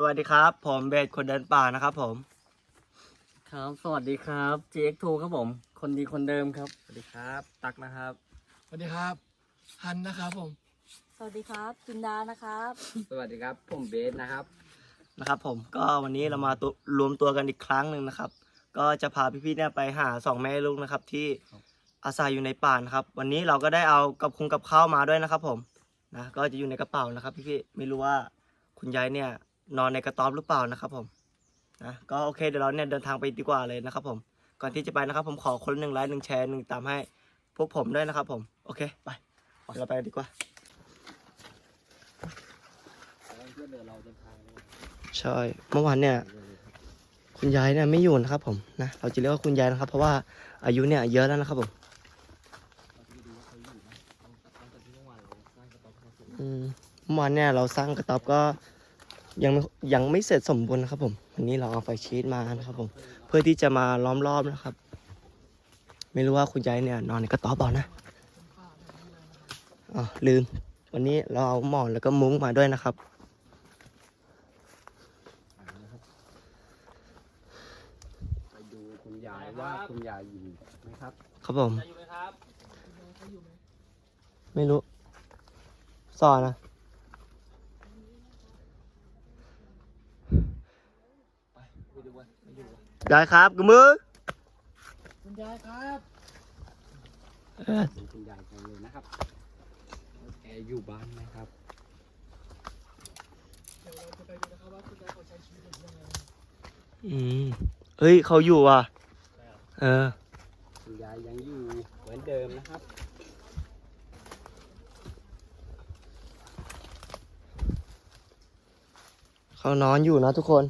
สวัสดีครับ ผมเบสคนเดินป่านะครับผม ครับ สวัสดีครับ GX2 ครับผม คนดีคนเดิมครับ สวัสดีครับ ตักนะครับ สวัสดีครับ ฮันนะครับผม สวัสดีครับจินดานะครับ สวัสดีครับ ผมเบสนะครับ นะครับผม ก็วันนี้เรามาตุรวมตัวกันอีกครั้งหนึ่งนะครับ ก็จะพาพี่ๆเนี่ยไปหาสองแม่ลูกนะครับ ที่อาศัยอยู่ในป่านะครับ วันนี้เราก็ได้เอากับคุงกับข้าวมาด้วยนะครับ ผม นะ ก็จะอยู่ในกระเป๋านะครับ พี่ๆ ไม่รู้ว่าคุณยายเนี่ย นอนในกระต๊อบหรือเปล่านะครับผมนะก็โอเคเดี๋ยวเราเนี่ยเดินทางไปดีกว่าเลยนะครับผมก่อนที่จะไปนะครับ ผมขอคนหนึ่งไลค์หนึ่งแชร์หนึ่งตามให้พวกผมด้วยนะครับ ผมโอเคไปเราไปดีกว่าใช่เมื่อวานเนี่ย คุณยายเนี่ยไม่อยู่นะครับ ผมนะเราจะเรียกว่าคุณยายนะครับ เพราะว่าอายุเนี่ยเยอะแล้วนะครับผมอืมเมื่อวานเนี่ยเราสร้างกระต๊อบก็ ยังไม่ยังไม่เสร็จสมบูรณ์นะครับ ผมวันนี้เราเอาไฟชีตมานะครับ ผม เพื่อที่จะมาล้อมรอบนะครับ ไม่รู้ว่าคุณยายเนี่ย นอนในกระต๊อบเปล่านะอ๋อลืม วันนี้เราเอาหมอนแล้วก็มุ้งมาด้วยนะครับ ไปดูคุณยายว่าคุณยายอยู่ไหมครับ ครับผม อยู่ไหมครับ ไม่รู้สอนนะได้ครับกบมือคุณยายครับเออดูคุณยายกันเลยนะครับแกอยู่บ้านไหมครับเดี๋ยวเราจะไปดูนะครับว่าคุณยายเขาใช้ชีวิตอยู่ยังไงอืมเฮ้ยเขาอยู่ว่ะ เออ คุณยายยังอยู่เหมือนเดิมนะครับ เขานอนอยู่นะทุกคน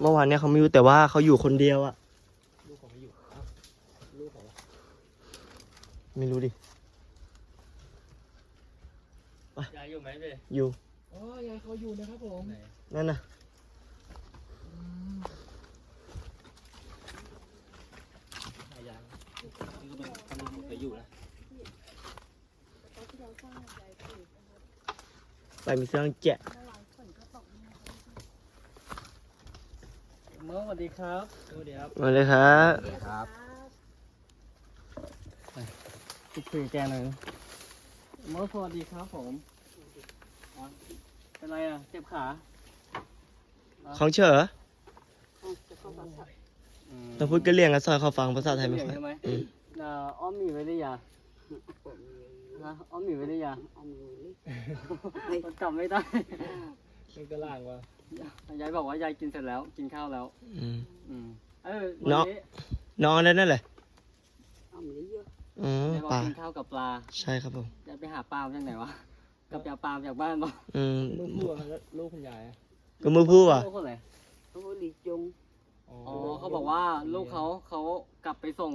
เมื่อวานเนี่ยเขาไม่อยู่แต่ว่าเขาอยู่คนเดียวอะลูกของไม่อยู่เอ้าลูกของไม่รู้ดิยายอยู่ไหมเบสอยู่อ๋อยายเขาอยู่นะครับผมนั่นน่ะอืมยายนี่ก็เป็นคนเคยอยู่นะไปมีเครื่องแกะ เมื่อสวัสดีครับสวัสดีครับมาเลยครับครับติดคุยแกหน่อยเมื่อสวัสดีครับผมอ๋อเป็นไรอะเจ็บขาของเฉออืมต้องพูดกระเลียงกันซอยเขาฟังภาษาไทยไม่ค่อยใช่ไหมอืมเอ่ออ้อมหมีไว้ได้ยาฮะอ้อมหมีไว้ได้ยามันกลับไม่ได้เป็นกระล่างวะ ยายบอกว่ายายกินเสร็จแล้ว กินข้าวแล้ว อืม อืม เออเนาะวันนี้นอนได้นั่นแหละอืมยายบอกปลากินข้าวกับปลาใช่ครับผม ยายไปหาปลามาจากไหนวะกลับจากปลามาจากบ้านปะอืมลูกบัวแล้วลูกคุณยายอะก็มือพูดว่ะ ลูกคนไหนโอ้ลีจงอ๋ออ๋อเขาบอกว่าลูกเขาเขากลับไปส่ง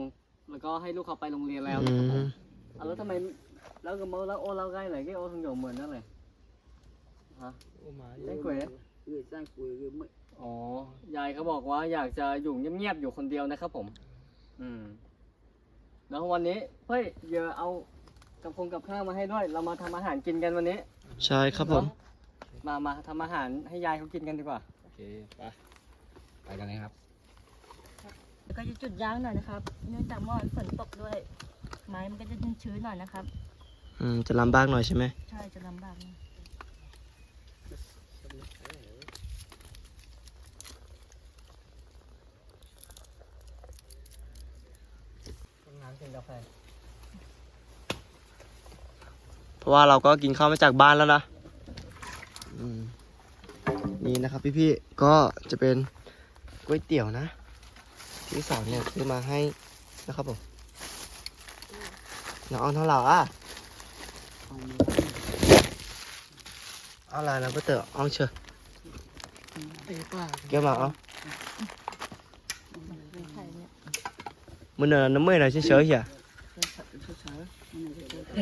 แล้วก็ให้ลูกเขาไปโรงเรียนแล้วอืนะครับผมมอะแล้วทำไมแล้วก็มาแล้วโอ้เราใกล้เลยก็โอ้ถึงอยู่เหมือนนั่นเลยฮะ โอ้หมาได้ เกวด người ta cười người mới อ๋อ ยายเขาบอกว่าอยากจะอยู่เงียบๆอยู่คนเดียวนะครับผม อืม แล้ววันนี้เฮ้ยเดี๋ยวเอากับคงกับข้าวมาให้ด้วย เรามาทำอาหารกินกันวันนี้ใช่ครับผมมามาทำอาหารให้ยายเขากินกันดีกว่า โอเค ไป ไปกันเลยครับ แล้วก็จะจุดย่างหน่อยนะครับ เนื่องจากเมื่อวานฝนตกด้วย ไม้มันก็จะชื้นๆหน่อยนะครับ อืม จะลำบากหน่อยใช่ไหม ใช่จะลำบากหน่อ น้ำกินกาแฟเพราะว่าเราก็กินข้าวมาจากบ้านแล้วนะอืมนี่นะครับพี่ๆก็จะเป็นก๋วยเตี๋ยวนะ ที่สาวเนี่ยซื้อมาให้นะครับผมน้องเอาเท่าไหร่อะเอาอะไรนะก๋วยเตี๋ยวเอาเชอะเตะป่าเกี่ยวมาเอา ไข่เนี่ย mình là nó mới là chơi chơi chả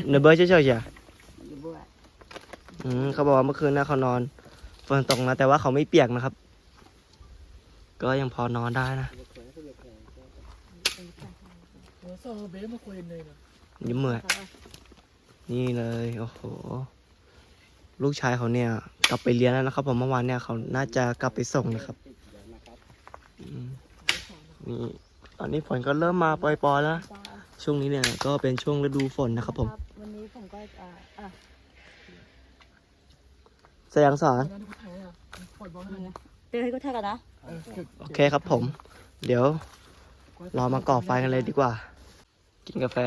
nó bơi chơi chơi chả อยู่บัวอืมเขาบอกว่าเมื่อคืนนะเขานอนฝนตกนะแต่ว่าเขาไม่เปียกนะครับ ก็ยังพอนอนได้นะหัวโซ่เบสมาคุยเลยนะยิ้มเหมื่อยนี่เลยโอ้โหลูกชายเขาเนี่ย กลับไปเรียนแล้วนะครับ ผมเมื่อวานเนี่ยเขาน่าจะกลับไปส่งนะครับอืมนี่ ตอนนี้ฝนก็เริ่มมาปล่อยๆแล้ว ช่วงนี้เนี่ยก็เป็นช่วงฤดูฝนนะครับ ผม วันนี้ผมก็อ่าอะแสดงสอนนั่นก็แพ้อะปล่อยบอลให้นี่ไงเตือนให้ก็แทกกันนะโอเคครับผม เดี๋ยวเรามาก่อไฟกันเลยดีกว่า กินกาแฟ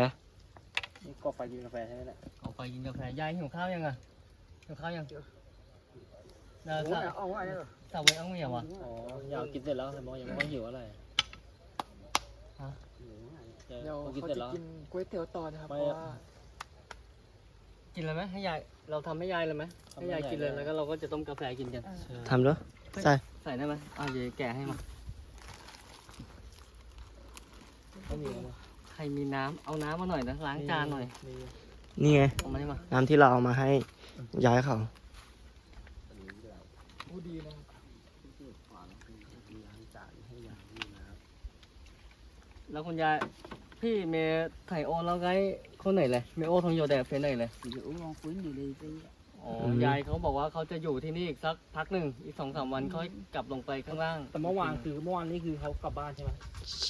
นี่ก่อไฟกินกาแฟใช่ไหมเนี่ยเอไปกินกาแฟยายหิวข้าวยังอะหิวข้าวยังเออสาวเอาไว้เหรอสาวเว้ยเอาไม่เหรอวะอ๋ออยากกินเสร็จแล้วแต่มองยังไม่หิวอะไร ฮะเดี๋เดี๋ยยววกินเขาเสร็จจะแล้วกินก๋วยเตี๋ยวต่อนะครับไม่เพราะว่ากินเลยไหมให้ยายเราทำให้ยายเลยไหมให้ยายกินเลยแล้วก็เราก็จะต้มกาแฟกินกันอ่าทำด้วยใส่ใส่ได้ไหมอะเดี๋ยวแกะให้มาไม่มีแล้วใครมีน้ำเอาน้ำมาหน่อยนะล้างจานหน่อยมีนี่ไงเอามาให้มาน้ำที่เราเอามาให้ย้ายเขาผู้ดีนะครับ แล้วคุณยายพี่เมย์ไถโอนแล้วไงคนไหนเลยเมย์โอทองโยแดดเฟนไหนเลยอ๋อยายเขาบอกว่าเขาจะอยู่ที่นี่อีกสักพักหนึ่งอีกสองสามวันค่อยกลับลงไปข้างล่างแต่เมื่อวานคือเมื่อวานนี่คือเขากลับบ้านใช่ไหม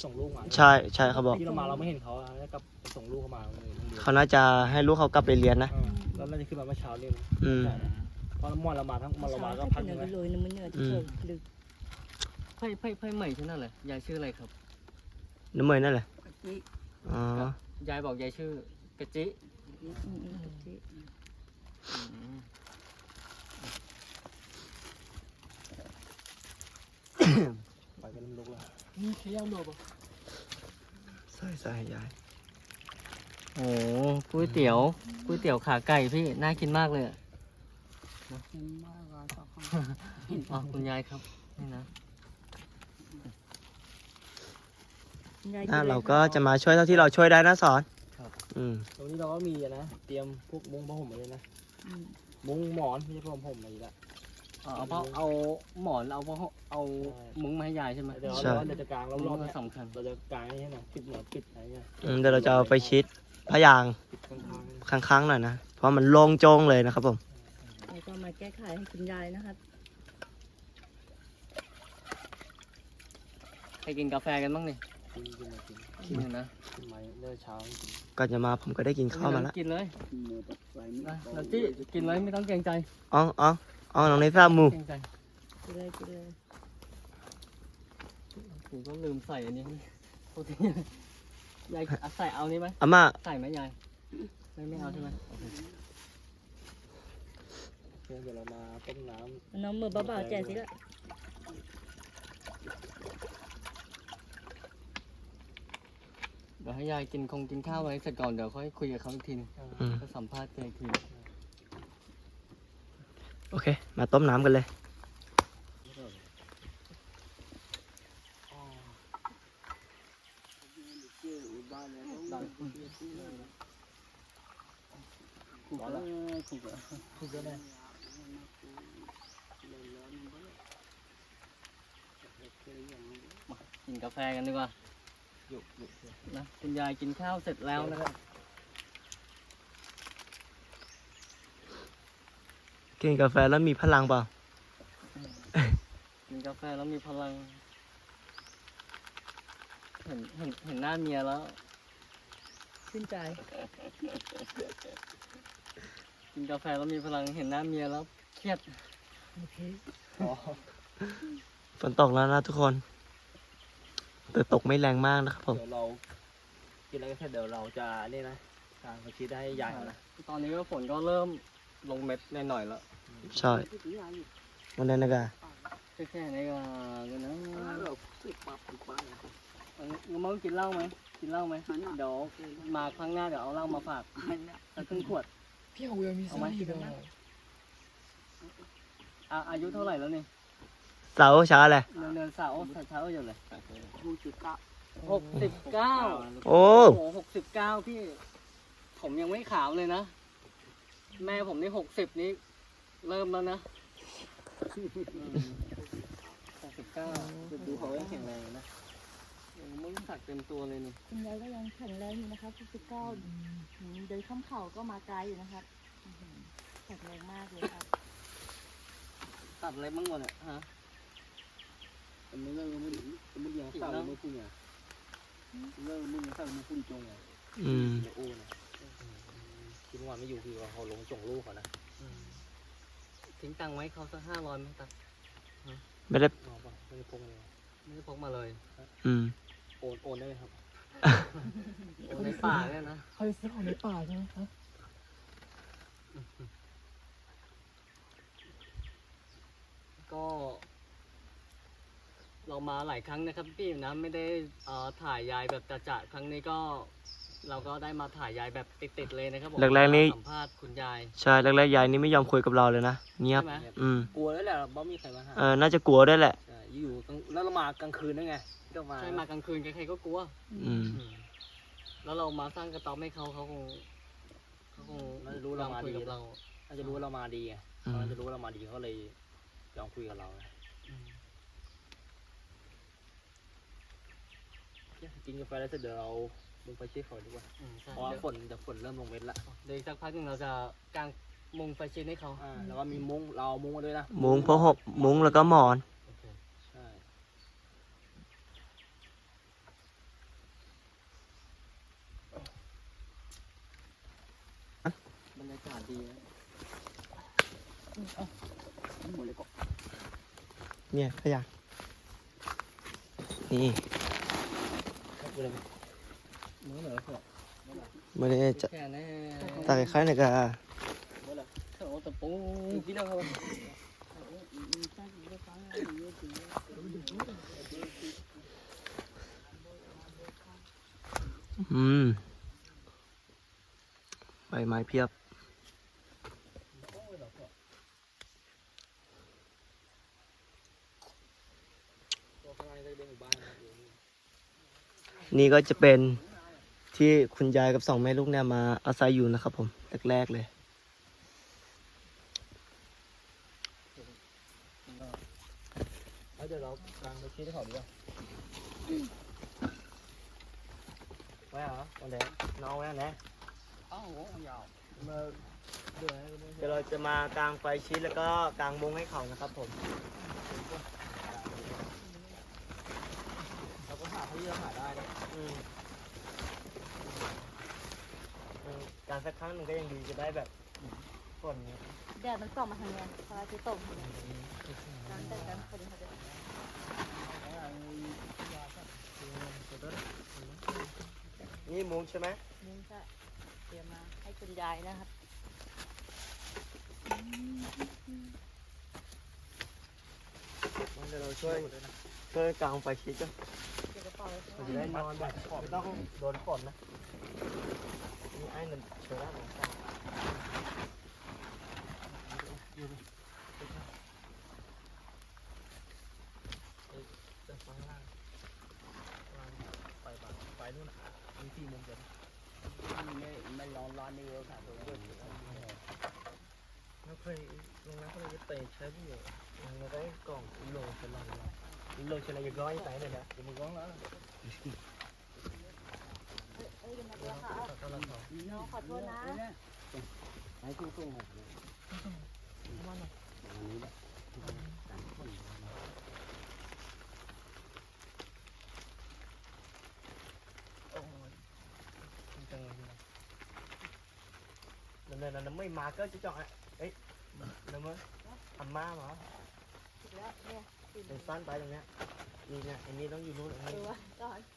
ส่งลูกมาใช่ใช่เขาบอก ที่เรามาเราไม่เห็นเขาอะแล้วกลับส่งลูกเขามาโรงเรียนเขาน่าจะให้ลูกเขากลับไปเรียนนะเออแล้วน่าจะขึ้นมาเมื่อเช้านี่นะอืม เพราะเมื่อวานเรามาทั้งวันเรามาก็ให้พักเป็นหนึเนื้งอนะไปเลยน้ำมันเนื้อที่เธอลึกไพ่ไพ่ไพ่ใหม่ใช่นั่นเลยยายชื่ออะไรครับ น้ำเมยนั่นแหละอ๋อยายบอกยายชื่อกะจิอืมอืมอืมที่อืมไปกันน้ำลุกแล้วมีเคี้ยวหนบอะใส่ใส่ให้ย้ายโอ้ก๋วยเตี๋ยวก๋วยเตี๋ยวขาไก่พี่น่ากินมากเลยอะอ๋อคุณยายครับนี่นะ ยายน่าลยเราก็จะมาช่วยเท่าที่เราช่วยได้นะสอนอืมตรงนี้เราก็มีอะนะ เตรียมพวกมุ้งผ้าห่มมาเลยนะ อืมมุ้งหมอนไม่ใช่ผ้าห่มผมมาอีกแล้วอ๋อเอาเพราะเอาหมอนเอาเพราะเอามุ้งมาให้ยายใช่ไหมเดี๋ยวใช่เราจะกางรมุ้อบงๆก็เนี่ยสำคัญเราจะกางนี่ให้หน่อยปิดหมอนปิดอะไรเงี้ยอืมเดี๋ยวเราจะเอาไปชิดพยางค์ปิดข้างๆ ค้างๆหน่อยนะ เพราะมันโล่งโจ้งเลยนะครับผม แล้วก็มาแก้ไขให้คุณยายนะครับใครกินกาแฟกันบ้างเนี่ย กินกินมากินกินอยู่นะกินไหมเลิกเช้ากินก่อนจะมาผมก็ได้กินข้าวมาแล้วกินเลยนะแล้วจี้กินเลยไม่ต้องเกรงใจอ๋ออ๋ออ๋อน้องในทราบหมูเกรงใจกินเลยกินเลยผมก็ลืมใส่อันนี้โทษทียายอะใส่เอานี่ไหมอาม่าใส่ไหมยายไม่ไม่เอาใช่ไหมโอเคเดี๋ยวเรามาต้มน้น้องมือเบาๆแจกสิละ เดี๋ยวให้ยายกินคงกินข้าวไว้เสร็จก่อนเดี๋ยวค่อยคุยกับเขาอีกทีนึงอืม ก็สัมภาษณ์แกอีกทีโอเค มาต้มน้ำกันเลยำร้อนแล้วถูกแล้วถูกแล้วแน่กินกาแฟกันดีกว่า นะคุณยายกินข้าวเสร็จแล้วนะครับ กินกาแฟแล้วมีพลังเปล่า กินกาแฟแล้วมีพลัง เห็นเห็นเห็นหน้าเมียแล้วชื่นใจ กินกาแฟแล้วมีพลังเห็นหน้าเมียแล้ว เครียด โอเคอ๋อฝนตกแล้วนะทุกคน แต่ตกไม่แรงมากนะครับผม เดี๋ยวเรากินแล้วก็เสร็จเดี๋ยวเราจะนี่นะกางเขาชี้ได้ให้ยายนะตอนนี้ก็ฝนก็เริ่มลงเม็ดหน่อยๆแล้วใช่วันนั้นนะกะแค่ๆนี้ก็กันนะเอองั้นมึงกินเหล้าไหมกินเหล้าไหมเดี๋ยวมาครั้งหน้าเดี๋ยวเอาเหล้ามาฝากสักครึ่งขวดพี่เอายังมีไส้อีกอะอะอายุเท่าไหร่แล้วนี่ เสาร์เช้าแหละเนินเนินสาวสาวเช้าอยู่เลยหกสิบเก้าโอ้โอ้โหหกสิบเก้าพี่ ผมยังไม่ขาวเลยนะ แม่ผมนี่หกสิบนี้ เริ่มแล้วนะหกสิบเก้าดูเขายังแข็งแรงนะมึงสักเต็มตัวเลยนี่คุณยายก็ยังแข็งแรงอยู่นะครับสิบเก้าเดินข้ามเขาก็มาไกลอยู่นะครับแข็งแรงมากเลยครับ ตัดอะไรบ้างวะเนี่ยฮะ Sebenarnya kemudian kemudian Cik, tak Lang. mau punya. Sebenarnya kemudian tak mau pun jong ya. อืม Để ô này. คิดว่าไม่อยู่พี่ว่าเขาลงจงลูกเขานะทิ้งตังค์ไว้เขาสักห้าร้อยไหมตัดไม่ได้เอาป่ะไม่ได้พกเลยไม่ได้พกมาเลย อืมโอนโอนได้ไหมครับ โอ้ในป่าเนี่ยนะเขาจะซื้อของในป่าใช่ไหมคะก็ เรามาหลายครั้งนะครับพี่นะไม่ได้เอ่อถ่ายยายแบบจะๆครั้งนี้ก็เราก็ได้มาถ่ายยายแบบติดๆเลยนะครับผมแรกๆนี่ สัมภาษณ์คุณยายใช่แรกๆยายนี่ไม่ยอมคุยกับเราเลยนะเงียบ ใช่ไหมอืมกลัวแล้วแหละบ่มีใครมาหาเออน่าจะกลัวด้วยแหละ ใช่อยู่กลางแล้วเรามากลางคืนด้วยไงก็มาใช่มากลางคืนใครๆก็กลัว อืม แล้วเรามาสร้างกระต๊อบให้เขาเขาคงเขาคงน่าจะรู้เรามาคุยดีกับเราน่าจะรู้ว่าเรามาดีไงอืม เขาน่าจะรู้ว่าเรามาดีเขาเลยยอมคุยกับเรานะ กินกาแฟแล้วเสร็จเดี๋ยวเราลงไปเช็คเขาดีกว่าอืมใช่เพราะว่าฝนเดี๋ยวฝนเริ่มลงเม็ดละเดี๋ยวอีกสักพักหนึ่งเราจะกางมุงไฟชินให้เขาอ่าแล้วก็มีมุ้งเราเอามุ้งมาด้วยนะมุ้งพหกมุ้งแล้วก็หมอน โอเคใช่บรรยากาศดีนะหมดเลยก็เนี่ยขยะนี่ครับ เลยมือเหนือเถอะไม่ได้จะแค่นี้ตาคล้ายๆเนี่ยก็เขาเอาตะปูพี่น้องเขาอืมใบไม้เพียบตัวข้างในก็จะเป็นหมู่บ้านนะอยู่นี่ นี่ก็จะเป็นที่คุณยายกับสองแม่ลูกเนี่ยมาอาศัยอยู่นะครับผมแรกๆเลยแล้วเดี๋ยวเรากางไปชี้ให้เขาดีกว่าไว้เหรอวันไหนน้องไว้ไหนอ้าวโหยาวมาเดือดเดี๋ยวเราจะมากางไฟชีสแล้วก็กางมุ้งให้เขานะครับผม เราก็หาที่เราหาได้นะ อืม อืมการสักครั้งหนึ่งก็ยังดีจะได้แบบฝนเนี่ยแดดมันส่องมาทางเนี้ยพระอาทิตย์ตกทางเนี้ยน้ำแต่กันพอดีพอดีนี่มุ้งใช่ไหมนี่จะเตรียมมาให้คุณยายนะครับงั้นเดี๋ยวเราช่วยช่วยกางไฟชีสกันเก็บกระเป๋าไว้เราจะได้นอนแบบไม่ต้องโดนฝนนะ ไอ้นั่นเชื่อแล้วของข้าจะฟังล่างไปไปไปนู่นมีที่มุมเดียวไม่ไม่ร้อนร้อนไม่เยอะค่ะตัวนี้ไม่เคยลงน้ำก็เลยจะเตะใช้ประโยชน์เราได้กล่องโลเป็นลัลโลเชลายก้อยใส่เลยนะจะมึงร้องแล้ว เอ้ยเดี๋ยวมาเดี๋ยวค่ะน้องขอโทษนะไอ้ตู้ตู้หกจังเลยนั่นนั่นไม่มาก็จะจ่องอะเอ้ยนั่นมั้งทำมาเหรอถูกแล้วเนี่ยติดเป็นสั้นไปตรงเนี้ยนี่เนี่ยอันนี้ต้องอยู่นู่นอันเอนี้อวะก่อนตีเต้ไหนแล้วอันมาเด็กคนนี้อ่าก็แต่นะเบอร์เกอร์กระเป๋าไว้เจอนี่วะชื่อดู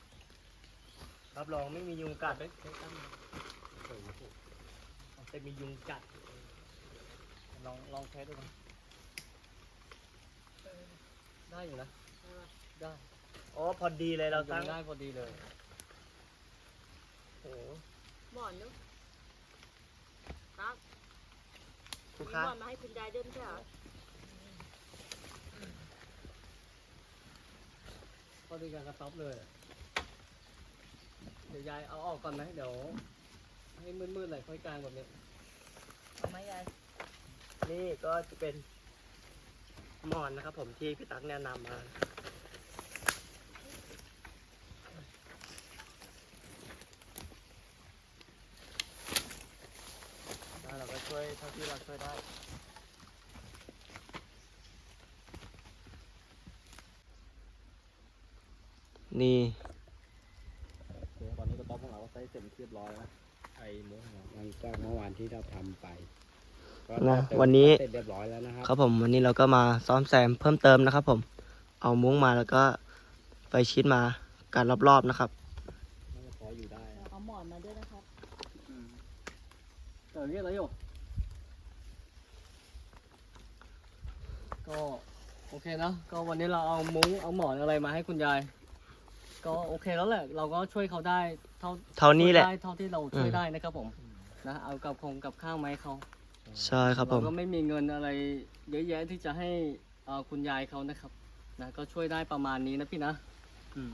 รับรองไม่มียุงกัดเลยแต่มียุงกัด ลองลองแค่ดูกันได้อยู่นะ ได้อ๋อพอดีเลยเราตั้งได้พอดีเลยโอ้โหหมอนนุ๊กตักคุณมีค้าหมอนมาให้คุณยายด้วยไม่ใช่เหรอก็ดีกันกระต๊อบเลย เดี๋ยวยายเอาออกก่อนไหมเดี๋ยวให้มืดๆหน่อยค่อยกลางแบบนี้เอาไหมยายนี่ก็จะเป็นหมอนนะครับ ผมที่พี่ตั๊กแนะนำมาแล้วเราก็ช่วยเท่าที่เราช่วยได้นี่ ตอนนี้ก็ต้องพวก เราก็ใช้เสร็จเรียบร้อยแล้วไอ้มุ้งหลังจากเมื่อวานที่เราทำไปก็นะเติมวันนี้ เสร็จเรียบร้อยแล้วนะครับ ครับผมวันนี้เราก็มาซ้อมแซมเพิ่มเติมนะครับผม เอามุ้งมาแล้วก็ไฟชิดมากันรอบๆนะครับ น่าจะพออยู่ได้เอาหมอนมาด้วยนะครับเดี๋ยวเรียกอะไรอยู่ก็โอเคเนอะก็วันนี้เราเอามุ้งเอาหมอนอะไรมาให้คุณยาย ก็โอเคแล้วแหละเราก็ช่วยเขาได้เท่าเท่านี้แหละ ช่วยได้เท่าที่เราช่วยอืมได้นะครับผมนะเอากับคงกับข้าวไหมาให้เขาใช่ครับผเราม ก็ไม่มีเงินอะไร เยอะแยะที่จะให้เอ่อคุณยายเขานะครับนะก็ช่วยได้ประมาณนี้นะพี่นะอืม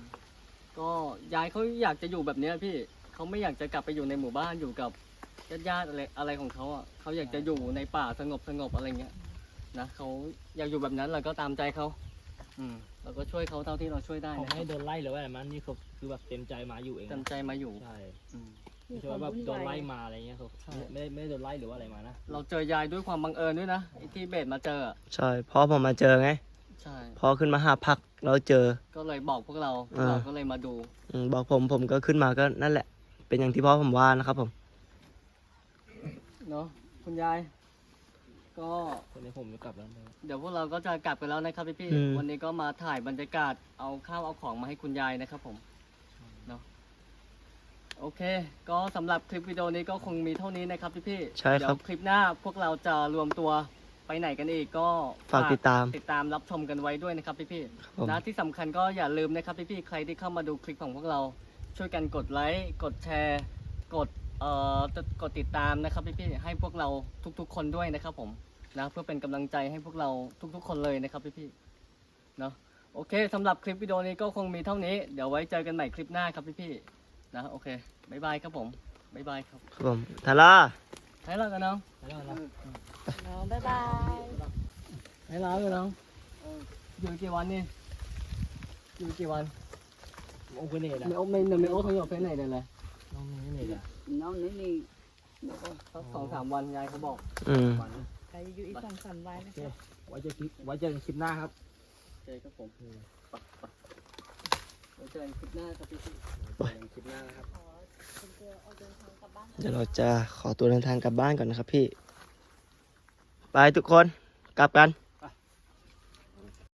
ก็ยายเขาอยากจะอยู่แบบเนี้ยพี่เขาไม่อยากจะกลับไปอยู่ในหมู่บ้านอยู่กับญาติๆอะไรอะไรของเขาอะเขาอยากจะอยู่ในป่าสงบสงบอะไรเงี้ยนะเขาอยากอยู่แบบนั้นเราก็ตามใจเขาอืม เราก็ช่วยเขาเท่าที่เราช่วยได้เขานะคไม่รับโดนไล่หรือว่าอะไรมันนี่เขาคือแบบเต็มใจมาอยู่เองเต็มใจมาอยู่ใช่อืม ไม่ใช่ว่าแบบโดนไล่มาอะไรเงี้ยเขาใช่ ไม่ได้ไม่ได้โดนไล่หรือว่าอะไรมานะเราเจอยายด้วยความบังเอิญด้วยนะไอ้ที่เบสมาเจออะใช่พอผมมาเจอไง ใช่ พอขึ้นมาหาพักเราเจอ ก็เลยบอกพวกเราพวกอ่าเราก็เลยมาดูอมบอกผมผมก็ขึ้นมาก็นั่นแหละ เป็นอย่างที่พ่อผมว่านะครับผม เนาะคุณยาย ก็คนนี้ผมจะกลับแล้วนะเดี๋ยวพวกเราก็จะกลับกันแล้วนะครับพี่พี่ๆอืม วันนี้ก็มาถ่ายบรรยากาศเอาข้าวเอาของมาให้คุณยายนะครับผมเนาะโอเค ก็สำหรับคลิปวิดีโอนี้ก็คงมีเท่านี้นะครับพี่พี่ๆใช่ครับเดี๋ยวคลิปหน้าพวกเราจะรวมตัวไปไหนกันอีกก็ฝากติดตามติดตามรับชมกันไว้ด้วยนะครับพี่พี่ๆครับผม นะที่สำคัญก็อย่าลืมนะครับพี่ๆใครที่เข้ามาดูคลิปของพวกเรา ช่วยกันกดไลค์กดแชร์ กด เอ่อกดติดตามนะครับพี่ๆให้พวกเราทุกๆ คนด้วยนะครับผมนะเพื่อเป็นกำลังใจให้พวกเราทุกๆ คนเลยนะครับพี่ๆเนาะโอเคสำหรับคลิปวิดีโอนี้ก็คงมีเท่านี้เดี๋ยวไว้เจอกันใหม่คลิปหน้าครับพี่ๆนะโอเคบ๊ายบายครับผมบ๊ายบายครับครับผมทาร่าให้เรากันน้องแล้วนะน้องบ๊ายบาย ให้เรากันน้องอยู่กี่วันนี่อยู่กี่วันโอ้คุณเนี่ยนะไม่โอ้ไม่ไม่โอ้ทั้งหมดไปไหนเลย น้องนี่นี่สักสองสามวันยายเขาบอกอืม วันนะใครอยู่อีกสองสามวันโอนะเคครับไว้เจอคลิปไว้เจอกันคลิปหน้าครับโอเคครับผมไปไปไว้เจอกันคลิปหน้าครับพี่เจอกันคลิปหน้านะครับขอคุณเจอเอาเดินทางกลับบ้านเดี๋ยวเราจะขอตัวเดินทางกลับบ้านก่อนนะครับพี่ ไปทุกคน กลับกัน